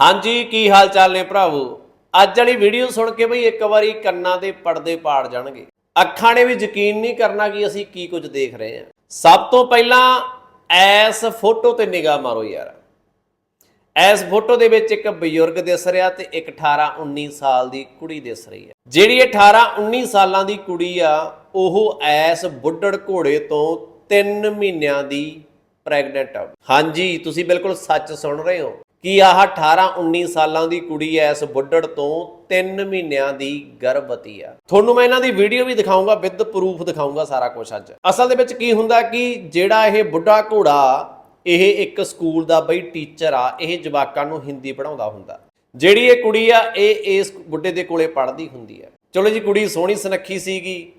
ਹਾਂਜੀ, ਕੀ ਹਾਲ ਚਾਲ ਨੇ ਭਰਾਵੋ? ਅੱਜ ਵਾਲੀ ਵੀਡੀਓ ਸੁਣ ਕੇ ਬਈ ਇੱਕ ਵਾਰੀ ਕੰਨਾਂ ਦੇ ਪਰਦੇ ਪਾੜ ਜਾਣਗੇ। ਅੱਖਾਂ ਨੇ ਵੀ ਯਕੀਨ ਨਹੀਂ ਕਰਨਾ ਕਿ ਅਸੀਂ ਕੀ ਕੁਝ ਦੇਖ ਰਹੇ ਹਾਂ। ਸਭ ਤੋਂ ਪਹਿਲਾਂ ਐਸ ਫੋਟੋ ਤੇ ਨਿਗਾਹ ਮਾਰੋ ਯਾਰ। ਐਸ ਫੋਟੋ ਦੇ ਵਿੱਚ ਇੱਕ ਬਜ਼ੁਰਗ ਦਿਸ ਰਿਹਾ ਤੇ ਇੱਕ 18 19 ਸਾਲ ਦੀ ਕੁੜੀ ਦਿਸ ਰਹੀ ਹੈ। ਜਿਹੜੀ ਇਹ 18 19 ਸਾਲਾਂ ਦੀ ਕੁੜੀ ਆ, ਉਹ ਐਸ ਬੁੱਢੜ ਘੋੜੇ ਤੋਂ 3 ਮਹੀਨਿਆਂ ਦੀ ਪ੍ਰੈਗਨੈਂਟ ਆ। ਹਾਂਜੀ, ਤੁਸੀਂ ਬਿਲਕੁਲ ਸੱਚ ਸੁਣ ਰਹੇ ਹੋ। ਕਿ ਆਹ 18 19 ਸਾਲਾਂ ਦੀ ਕੁੜੀ ਇਸ ਬੁੱਢੜ ਤੋਂ? 3 ਮਹੀਨਿਆਂ ਦੀ ਗਰਭਵਤੀ ਆ। ਤੁਹਾਨੂੰ ਮੈਂ ਇਹਨਾਂ ਦੀ ਵੀਡੀਓ ਵੀ ਦਿਖਾਉਂਗਾ ਵਿਦ ਪ੍ਰੂਫ ਦਿਖਾਉਂਗਾ ਸਾਰਾ ਕੁਝ ਅੱਜ। ਅਸਲ ਦੇ ਵਿੱਚ ਕੀ ਹੁੰਦਾ ਕਿ ਜਿਹੜਾ ਇਹ ਬੁੱਢਾ ਘੋੜਾ, ਇਹ ਇੱਕ ਸਕੂਲ ਦਾ ਬਈ ਟੀਚਰ ਆ, ਇਹ ਜਵਾਕਾਂ ਨੂੰ ਹਿੰਦੀ ਪੜਾਉਂਦਾ ਹੁੰਦਾ। ਜਿਹੜੀ ਇਹ ਕੁੜੀ ਆ, ਇਹ ਇਸ ਬੁੱਢੇ ਦੇ ਕੋਲੇ ਪੜ੍ਹਦੀ ਹੁੰਦੀ ਆ। ਚਲੋ ਜੀ, ਕੁੜੀ ਸੋਹਣੀ ਸੁਨੱਖੀ ਸੀਗੀ,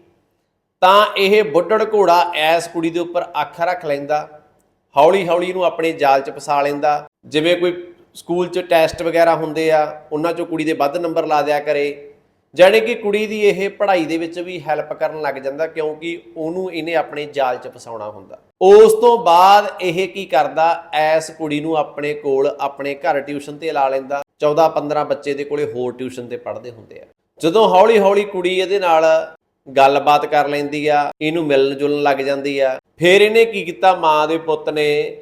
ਤਾਂ ਇਹ ਬੁੱਢੜ ਘੋੜਾ ਐਸ ਕੁੜੀ ਦੇ ਉੱਪਰ ਅੱਖ ਰੱਖ ਲੈਂਦਾ ਹੌਲੀ ਹੌਲੀ ਇਹਨੂੰ ਆਪਣੇ ਜਾਲ 'ਚ ਫਸਾ ਲੈਂਦਾ। ਜਿਵੇਂ ਕੋਈ ਸਕੂਲ 'ਚ ਟੈਸਟ ਵਗੈਰਾ ਹੁੰਦੇ ਆ, ਉਹਨਾਂ 'ਚੋਂ ਕੁੜੀ ਦੇ ਵੱਧ ਨੰਬਰ ਲਾ ਦਿਆ ਕਰੇ। ਜਾਣੀ ਕਿ ਕੁੜੀ ਦੀ ਇਹ ਪੜ੍ਹਾਈ ਦੇ ਵਿੱਚ ਵੀ ਹੈਲਪ ਕਰਨ ਲੱਗ ਜਾਂਦਾ ਕਿਉਂਕਿ ਉਹਨੂੰ ਇਹਨੇ ਆਪਣੇ ਜਾਲ 'ਚ ਫਸਾਉਣਾ ਹੁੰਦਾ। ਉਸ ਤੋਂ ਬਾਅਦ ਇਹ ਕੀ ਕਰਦਾ, ਐਸ ਕੁੜੀ ਨੂੰ ਆਪਣੇ ਕੋਲ ਆਪਣੇ ਘਰ ਟਿਊਸ਼ਨ ਤੇ ਲਾ ਲੈਂਦਾ। 14 15 ਬੱਚੇ ਦੇ ਕੋਲੇ ਹੋਰ ਟਿਊਸ਼ਨ ਤੇ ਪੜ੍ਹਦੇ ਹੁੰਦੇ ਆ। ਜਦੋਂ ਹੌਲੀ ਹੌਲੀ ਕੁੜੀ ਇਹਦੇ ਨਾਲ ਗੱਲਬਾਤ ਕਰ ਲੈਂਦੀ ਆ, ਇਹਨੂੰ ਮਿਲਣ ਜੁਲਣ ਲੱਗ ਜਾਂਦੀ ਆ। ਫਿਰ ਇਹਨੇ ਕੀ ਕੀਤਾ, ਮਾਂ ਦੇ ਪੁੱਤ ਨੇ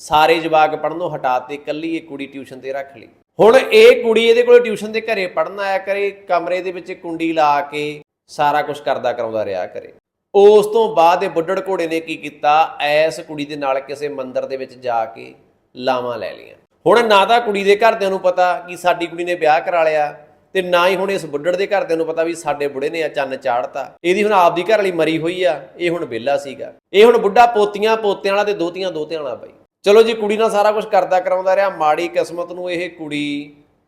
ਸਾਰੇ ਜਵਾਕ ਪੜਨੋਂ ਹਟਾਤੇ ਇਕੱਲੀ ਇਹ ਕੁੜੀ ਟਿਊਸ਼ਨ ਤੇ ਰੱਖ ਲਈ। ਹੁਣ ਇਹ ਕੁੜੀ ਇਹਦੇ ਕੋਲ ਟਿਊਸ਼ਨ ਦੇ ਘਰੇ ਪੜਨ ਆਇਆ ਕਰੇ, ਕਮਰੇ ਦੇ ਵਿੱਚ ਕੁੰਡੀ ਲਾ ਕੇ ਸਾਰਾ ਕੁਝ ਕਰਦਾ ਕਰਾਉਂਦਾ ਰਿਹਾ ਕਰੇ। ਉਸ ਤੋਂ ਬਾਅਦ ਇਹ ਬੁੱਢੜ ਘੋੜੇ ਨੇ ਕੀ ਕੀਤਾ? ਐਸ ਕੁੜੀ ਦੇ ਨਾਲ ਕਿਸੇ ਮੰਦਿਰ ਦੇ ਵਿੱਚ ਜਾ ਕੇ ਲਾਵਾਂ ਲੈ ਲਈਆਂ। ਹੁਣ ਨਾ ਤਾਂ ਕੁੜੀ ਦੇ ਘਰਦਿਆਂ ਨੂੰ ਪਤਾ ਕਿ ਸਾਡੀ ਕੁੜੀ ਨੇ ਵਿਆਹ ਕਰਾ ਲਿਆ ਤੇ ਨਾ ਹੀ ਹੁਣ ਇਸ ਬੁੱਢੜ ਦੇ ਘਰਦਿਆਂ ਨੂੰ ਪਤਾ ਵੀ ਸਾਡੇ ਬੁੜੇ ਨੇ ਆ ਚੰਨ ਚਾੜਤਾ। ਇਹਦੀ ਹੁਣ ਆਪਦੀ ਘਰ ਵਾਲੀ ਮਰੀ ਹੋਈ ਆ, ਇਹ ਹੁਣ ਵਿਹਲਾ ਸੀਗਾ। ਇਹ ਹੁਣ ਬੁੱਢਾ ਪੋਤੀਆਂ ਪੋਤਿਆਂ ਵਾਲਾ ਤੇ ਦੋਤੀਆਂ ਦੋਤਿਆਂ ਵਾਲਾ ਬਈ। ਚਲੋ ਜੀ ਕੁੜੀ ਨਾਲ ਸਾਰਾ ਕੁਝ ਕਰਦਾ ਕਰਾਉਂਦਾ ਰਿਹਾ ਮਾੜੀ ਕਿਸਮਤ ਨੂੰ ਇਹ ਕੁੜੀ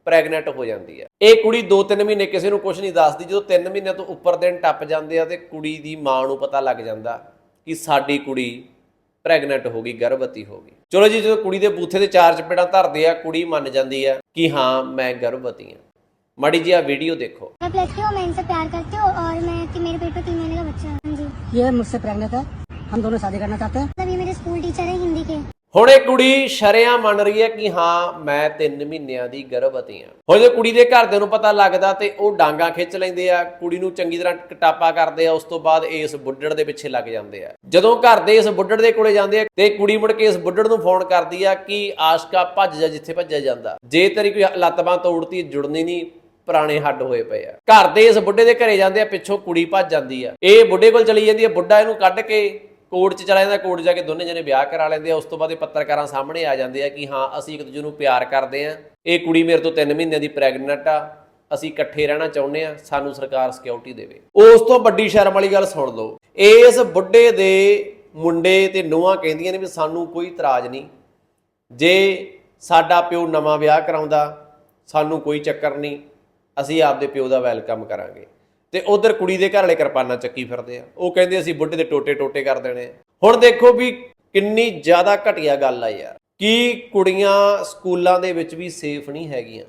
ਪ੍ਰੈਗਨੈਂਟ ਹੋ ਜਾਂਦੀ ਹੈ ਇਹ ਕੁੜੀ 2-3 ਮਹੀਨੇ ਕਿਸੇ ਨੂੰ ਕੁਝ ਨਹੀਂ ਦੱਸਦੀ ਜਦੋਂ 3 ਮਹੀਨੇ ਤੋਂ ਉੱਪਰ ਦਿਨ ਟੱਪ ਜਾਂਦੇ ਆ ਤੇ ਕੁੜੀ ਦੀ ਮਾਂ ਨੂੰ ਪਤਾ ਲੱਗ ਜਾਂਦਾ ਕਿ ਸਾਡੀ ਕੁੜੀ ਪ੍ਰੈਗਨੈਂਟ ਹੋ ਗਈ ਗਰਭਵਤੀ ਹੋ ਗਈ ਚਲੋ ਜੀ ਜਦੋਂ ਕੁੜੀ ਦੇ ਬੂਥੇ ਤੇ ਚਾਰ ਚਪੇੜਾਂ ਧਰਦੇ ਆ ਕੁੜੀ ਮੰਨ ਜਾਂਦੀ ਆ ਕਿ ਹਾਂ ਮੈਂ ਗਰਭਵਤੀ ਆ ਮਾੜੀ ਜੀ ਆ ਵੀਡੀਓ ਦੇਖੋ मैं प्लस टू मैं इनसे प्यार करती हूँ और मैं कि मेरे पेट पे तीन महीने का बच्चा है हाँ जी ये मुझसे प्रेग्नेंट है हम दोनों शादी करना चाहते हैं मतलब ये मेरे स्कूल टीचर है हिंदी के ਹੁਣ ਇਹ ਕੁੜੀ ਸ਼ਰਿਆਂ ਮੰਨ ਰਹੀ ਹੈ ਕਿ ਹਾਂ, ਮੈਂ 3 ਮਹੀਨਿਆਂ ਦੀ ਗਰਭਵਤੀ ਹਾਂ। ਹੁਣ ਜੇ ਕੁੜੀ ਦੇ ਘਰਦਿਆਂ ਨੂੰ ਪਤਾ ਲੱਗਦਾ ਤੇ ਉਹ ਡਾਂਗਾ ਖਿੱਚ ਲੈਂਦੇ ਆ, ਕੁੜੀ ਨੂੰ ਚੰਗੀ ਤਰ੍ਹਾਂ ਕਟਾਪਾ ਕਰਦੇ ਆ, ਉਸ ਤੋਂ ਬਾਅਦ ਇਸ ਬੁੱਢੜ ਦੇ ਪਿੱਛੇ ਲੱਗ ਜਾਂਦੇ ਆ। ਜਦੋਂ ਘਰ ਦੇ ਇਸ ਬੁੱਢੜ ਦੇ ਕੋਲੇ ਜਾਂਦੇ ਆ, ਤੇ ਕੁੜੀ ਮੁੜ ਕੇ ਇਸ ਬੁੱਢੜ ਨੂੰ ਫੋਨ ਕਰਦੀ ਆ ਕਿ ਆਸ਼ਕਾ ਭੱਜ ਜਾ ਜਿੱਥੇ ਭੱਜਿਆ ਜਾਂਦਾ। ਜੇ ਤੇਰੀ ਕੋਈ ਲੱਤ ਬਾਂਹ ਤੋੜਤੀ, ਜੁੜਨੀ ਨਹੀਂ, ਪੁਰਾਣੇ ਹੱਡ ਹੋਏ ਪਏ ਆ। ਘਰ ਦੇ ਇਸ ਬੁੱਢੇ ਦੇ ਘਰੇ ਜਾਂਦੇ ਆ, ਪਿੱਛੋਂ ਕੁੜੀ ਭੱਜ ਜਾਂਦੀ ਆ। ਇਹ ਬੁੱਢੇ ਕੋਲ ਚਲੀ ਜਾਂਦੀ ਆ, ਬੁੱਢਾ ਇਹਨੂੰ ਕੱਢ ਕੇ ਕੋਰਟ 'ਚ ਚਲਾ ਜਾਂਦਾ, ਕੋਰਟ ਜਾ ਕੇ ਦੋਨੇ ਜਣੇ ਵਿਆਹ ਕਰਾ ਲੈਂਦੇ ਆ, ਉਸ ਤੋਂ ਬਾਅਦ ਇਹ ਪੱਤਰਕਾਰਾਂ ਸਾਹਮਣੇ ਆ ਜਾਂਦੇ ਆ ਕਿ ਹਾਂ, ਅਸੀਂ ਇੱਕ ਦੂਜੇ ਨੂੰ ਪਿਆਰ ਕਰਦੇ ਆ। ਇਹ ਕੁੜੀ ਮੇਰੇ ਤੋਂ 3 ਮਹੀਨਿਆਂ ਦੀ ਪ੍ਰੈਗਨੈਂਟ ਆ, ਅਸੀਂ ਇਕੱਠੇ ਰਹਿਣਾ ਚਾਹੁੰਦੇ ਆ, ਸਾਨੂੰ ਸਰਕਾਰ ਸਿਕਿਉਰਿਟੀ ਦੇਵੇ। ਉਸ ਤੋਂ ਵੱਡੀ ਸ਼ਰਮ ਵਾਲੀ ਗੱਲ ਸੁਣ ਲਓ, ਇਸ ਬੁੱਢੇ ਦੇ ਮੁੰਡੇ ਤੇ ਨੂੰਹਾਂ ਕਹਿੰਦੀਆਂ ਨੇ ਵੀ ਸਾਨੂੰ ਕੋਈ ਇਤਰਾਜ਼ ਨਹੀਂ। ਜੇ ਸਾਡਾ ਪਿਓ ਨਵਾਂ ਵਿਆਹ ਕਰਾਉਂਦਾ, ਸਾਨੂੰ ਕੋਈ ਚੱਕਰ ਨਹੀਂ, ਅਸੀਂ ਆਪਦੇ ਪਿਓ ਦਾ ਵੈਲਕਮ ਕਰਾਂਗੇ। ਤੇ ਉਧਰ ਕੁੜੀ ਦੇ ਘਰ ਵਾਲੇ ਕਿਰਪਾਨਾਂ ਚੱਕੀ ਫਿਰਦੇ ਆ। ਉਹ ਕਹਿੰਦੇ ਅਸੀਂ ਬੁੱਢੇ ਦੇ ਟੋਟੇ ਟੋਟੇ ਕਰ ਦੇਣੇ। ਹੁਣ ਦੇਖੋ ਵੀ ਕਿੰਨੀ ਜ਼ਿਆਦਾ ਘਟੀਆ ਗੱਲ ਆ ਯਾਰ। ਕੀ ਕੁੜੀਆਂ ਸਕੂਲਾਂ ਦੇ ਵਿੱਚ ਵੀ ਸੇਫ ਨਹੀਂ ਹੈਗੀਆਂ।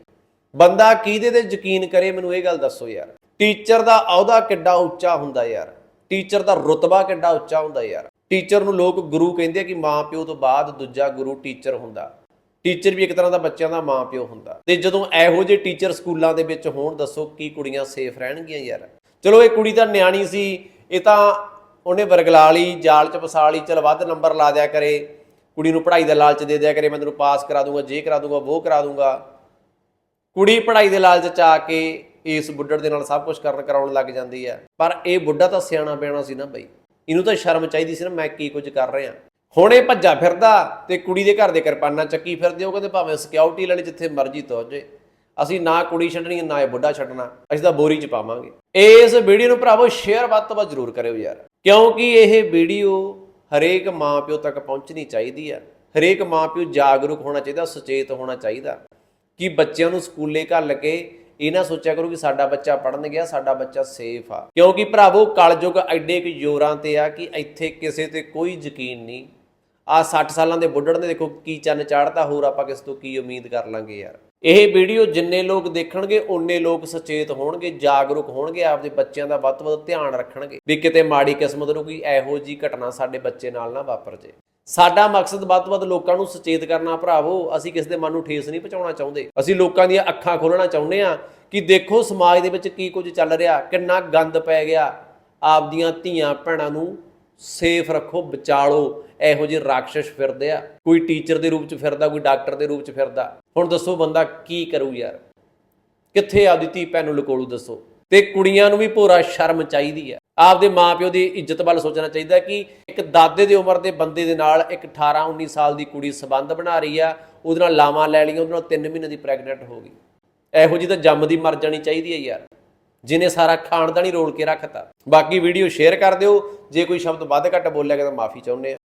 ਬੰਦਾ ਕਿਹਦੇ ਤੇ ਯਕੀਨ ਕਰੇ ਮੈਨੂੰ ਇਹ ਗੱਲ ਦੱਸੋ ਯਾਰ। ਟੀਚਰ ਦਾ ਅਹੁਦਾ ਕਿੱਡਾ ਉੱਚਾ ਹੁੰਦਾ ਯਾਰ। ਟੀਚਰ ਦਾ ਰੁਤਬਾ ਕਿੱਡਾ ਉੱਚਾ ਹੁੰਦਾ ਯਾਰ। ਟੀਚਰ ਨੂੰ ਲੋਕ ਗੁਰੂ ਕਹਿੰਦੇ ਆ ਕਿ ਮਾਂ ਪਿਓ ਤੋਂ ਬਾਅਦ ਦੂਜਾ ਗੁਰੂ ਟੀਚਰ ਹੁੰਦਾ। ਟੀਚਰ ਵੀ ਇੱਕ ਤਰ੍ਹਾਂ ਦਾ ਬੱਚਿਆਂ ਦਾ ਮਾਂ ਪਿਓ ਹੁੰਦਾ। ਤੇ ਜਦੋਂ ਇਹੋ ਜਿਹੇ ਟੀਚਰ ਸਕੂਲਾਂ ਦੇ ਵਿੱਚ ਹੋਣ, ਦੱਸੋ ਕੀ ਕੁੜੀਆਂ ਸੇਫ ਰਹਿਣਗੀਆਂ ਯਾਰ? ਚਲੋ, ਇਹ ਕੁੜੀ ਤਾਂ ਨਿਆਣੀ ਸੀ, ਇਹ ਤਾਂ ਉਹਨੇ ਵਰਗਲਾ ਲਈ, ਜਾਲ ਚ ਫਸਾ ਲਈ, ਚਲ ਵੱਧ ਨੰਬਰ ਲਾ ਦਿਆ ਕਰੇ। ਕੁੜੀ ਨੂੰ ਪੜ੍ਹਾਈ ਦਾ ਲਾਲਚ ਦੇ ਦਿਆ ਕਰੇ, ਮੈਂ ਤੈਨੂੰ ਪਾਸ ਕਰਾ ਦੂੰਗਾ, ਜੇ ਕਰਾ ਦੂੰਗਾ ਉਹ ਕਰਾ ਦੂੰਗਾ। ਕੁੜੀ ਪੜ੍ਹਾਈ ਦੇ ਲਾਲਚ ਚ ਆ ਕੇ ਇਸ ਬੁੱਢੜ ਦੇ ਨਾਲ ਸਭ ਕੁਝ ਕਰਨ ਕਰਾਉਣ ਲੱਗ ਜਾਂਦੀ ਹੈ ਪਰ ਇਹ ਬੁੱਢਾ ਤਾਂ ਸਿਆਣਾ ਬਿਆਣਾ ਸੀ ਨਾ ਬਈ। ਇਹਨੂੰ ਤਾਂ ਸ਼ਰਮ ਚਾਹੀਦੀ ਸੀ ਨਾ, ਮੈਂ ਕੀ ਕੁਝ ਕਰ ਰਿਹਾ। ਹੁਣੇ ਭੱਜਾ ਫਿਰਦਾ ਤੇ ਕੁੜੀ ਦੇ ਘਰ ਦੇ ਕਿਰਪਾਨਾਂ ਚੱਕੀ ਫਿਰਦੇ, ਉਹ ਕਹਿੰਦੇ ਭਾਵੇਂ ਸਿਕਿਉਰਿਟੀ ਵਾਲੇ ਜਿੱਥੇ ਮਰਜ਼ੀ ਤੋਂ ਜੇ ਅਸੀਂ ਨਾ ਕੁੜੀ ਛੱਡਣੀ ਨਾ ਇਹ ਬੁੱਢਾ ਛੱਡਣਾ, ਅਸੀਂ ਤਾਂ ਬੋਰੀ ਚ ਪਾਵਾਂਗੇ। ਇਸ ਵੀਡੀਓ ਨੂੰ ਭਰਾਵੋ ਸ਼ੇਅਰ ਵੱਧ ਤੋਂ ਵੱਧ ਜ਼ਰੂਰ ਕਰਿਓ ਯਾਰ। ਕਿਉਂਕਿ ਇਹ ਵੀਡੀਓ ਹਰੇਕ ਮਾਂ ਪਿਓ ਤੱਕ ਪਹੁੰਚਣੀ ਚਾਹੀਦੀ ਆ। ਹਰੇਕ ਮਾਂ ਪਿਓ ਜਾਗਰੂਕ ਹੋਣਾ ਚਾਹੀਦਾ, ਸੁਚੇਤ ਹੋਣਾ ਚਾਹੀਦਾ। ਕਿ ਬੱਚਿਆਂ ਨੂੰ ਸਕੂਲੇ ਘੱਲ ਕੇ ਇਹ ਨਾ ਸੋਚਿਆ ਕਰੋ ਕਿ ਸਾਡਾ ਬੱਚਾ ਪੜਨ ਗਿਆ, ਸਾਡਾ ਬੱਚਾ ਸੇਫ ਆ। ਕਿਉਂਕਿ ਭਰਾਵੋ, ਕਲਯੁਗ ਐਡੇ ਕਿ ਜ਼ੋਰਾਂ ਤੇ ਆ ਕਿ ਇੱਥੇ ਕਿਸੇ ਤੇ ਕੋਈ ਯਕੀਨ ਨਹੀਂ। ਆ 60 ਸਾਲਾਂ ਦੇ ਬੁੱਢੜ ਨੇ ਦੇਖੋ ਕੀ ਚੰਨ ਚਾੜਤਾ, ਹੋਰ ਆਪਾਂ ਕਿਸ ਤੋਂ ਕੀ ਉਮੀਦ ਕਰ ਲਾਂਗੇ ਯਾਰ। ਇਹ ਵੀਡੀਓ ਜਿੰਨੇ ਲੋਕ ਦੇਖਣਗੇ, ਓਨੇ ਲੋਕ ਸੁਚੇਤ ਹੋਣਗੇ, ਜਾਗਰੂਕ ਹੋਣਗੇ, ਆਪਦੇ ਬੱਚਿਆਂ ਦਾ ਵੱਧ ਤੋਂ ਵੱਧ ਧਿਆਨ ਰੱਖਣਗੇ ਵੀ ਕਿਤੇ ਮਾੜੀ ਕਿਸਮਤ ਨੂੰ ਕੋਈ ਇਹੋ ਜੀ ਘਟਨਾ ਸਾਡੇ ਬੱਚੇ ਨਾਲ ਨਾ ਵਾਪਰ ਜੇ। ਸਾਡਾ ਮਕਸਦ ਵੱਧ ਤੋਂ ਵੱਧ ਲੋਕਾਂ ਨੂੰ ਸੁਚੇਤ ਕਰਨਾ ਭਰਾਵੋ, ਅਸੀਂ ਕਿਸੇ ਦੇ ਮਨ ਨੂੰ ਠੇਸ ਨਹੀਂ ਪਹੁੰਚਾਉਣਾ ਚਾਹੁੰਦੇ। ਅਸੀਂ ਲੋਕਾਂ ਦੀਆਂ ਅੱਖਾਂ ਖੋਲਣਾ ਚਾਹੁੰਦੇ ਆ ਕਿ ਦੇਖੋ ਸਮਾਜ ਦੇ ਵਿੱਚ ਕੀ ਕੁਝ ਚੱਲ ਰਿਹਾ, ਕਿੰਨਾ ਗੰਦ ਪੈ ਗਿਆ, ਆਪਦੀਆਂ ਧੀਆਂ ਭੈਣਾਂ ਨੂੰ ਸੇਫ ਰੱਖੋ, ਬਚਾਲੋ, ਇਹੋ ਜਿਹੇ ਰਾਖਸ਼ ਫਿਰਦੇ ਆ। ਕੋਈ ਟੀਚਰ ਦੇ ਰੂਪ ਚ ਫਿਰਦਾ, ਕੋਈ ਡਾਕਟਰ ਦੇ ਰੂਪ ਚ ਫਿਰਦਾ। ਹੁਣ ਦੱਸੋ ਬੰਦਾ ਕੀ ਕਰੂ ਯਾਰ? ਕਿੱਥੇ ਆਪਦੀ ਧੀ ਭੈਣ ਨੂੰ ਲਕੋਲੂ ਦੱਸੋ? ਤੇ ਕੁੜੀਆਂ ਨੂੰ ਵੀ ਭੋਰਾ ਸ਼ਰਮ ਚਾਹੀਦੀ ਹੈ ਆਪਦੇ ਮਾਪਿਓ ਦੀ ਇੱਜ਼ਤ ਵੱਲ ਸੋਚਣਾ ਚਾਹੀਦਾ ਕਿ ਇੱਕ ਦਾਦੇ ਦੀ ਉਮਰ ਦੇ ਬੰਦੇ ਦੇ ਨਾਲ ਇੱਕ 18 19 ਸਾਲ ਦੀ ਕੁੜੀ ਸਬੰਧ ਬਣਾ ਰਹੀ ਆ। ਉਹਦੇ ਨਾਲ ਲਾਵਾਂ ਲੈ ਲਈਆਂ, ਉਹਦੇ ਨਾਲ 3 ਮਹੀਨੇ ਦੀ ਪ੍ਰੈਗਨੈਂਟ ਹੋ ਗਈ। ਇਹੋ ਜਿਹੀ ਤਾਂ ਜੰਮਦੀ ਮਰ ਜਾਣੀ ਚਾਹੀਦੀ ਹੈ ਯਾਰ। ਜਿਨੇ ਸਾਰਾ ਖਾਨਦਾਨ ਹੀ ਰੋਲ ਕੇ ਰੱਖਤਾ। ਬਾਕੀ ਵੀਡੀਓ ਸ਼ੇਅਰ ਕਰ ਦਿਓ। ਜੇ ਕੋਈ ਸ਼ਬਦ ਵੱਧ ਘੱਟ ਬੋਲਿਆ ਗਿਆ ਤਾਂ ਮਾਫੀ ਚਾਹੁੰਦੇ ਆ।